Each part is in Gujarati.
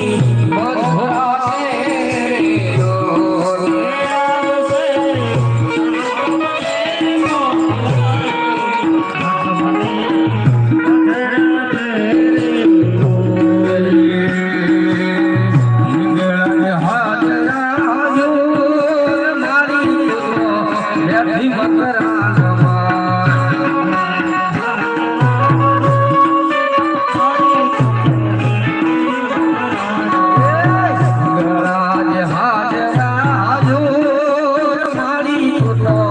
You. No.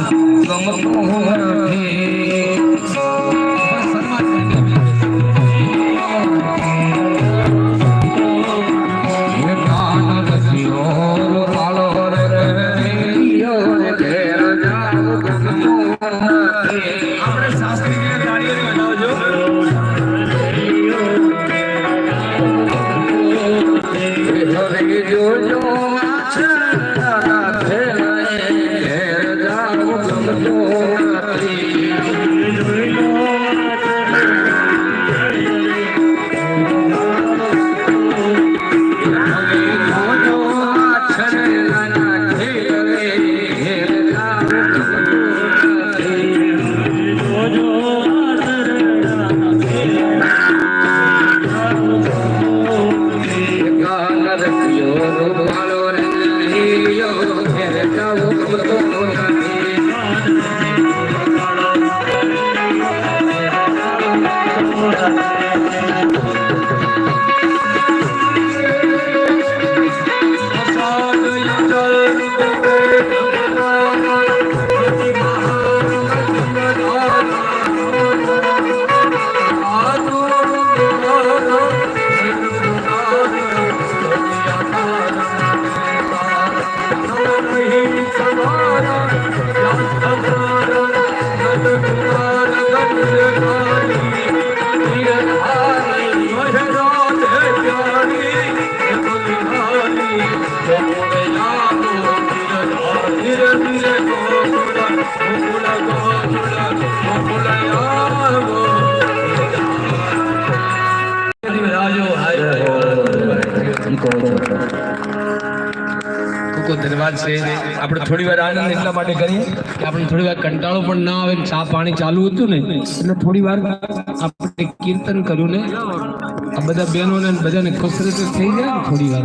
આપણે આપણે થોડી વાર આનંદ એટલા માટે કરીએ. કે આપણે થોડી વાર કંટાળો પણ ના આવે ચા પાણી ચાલુ હતું ને એટલે થોડી વાર આપણે કીર્તન કર્યું ને આ બધા બહેનોને ને બધાને કસરત થઈ જાય થોડી વાર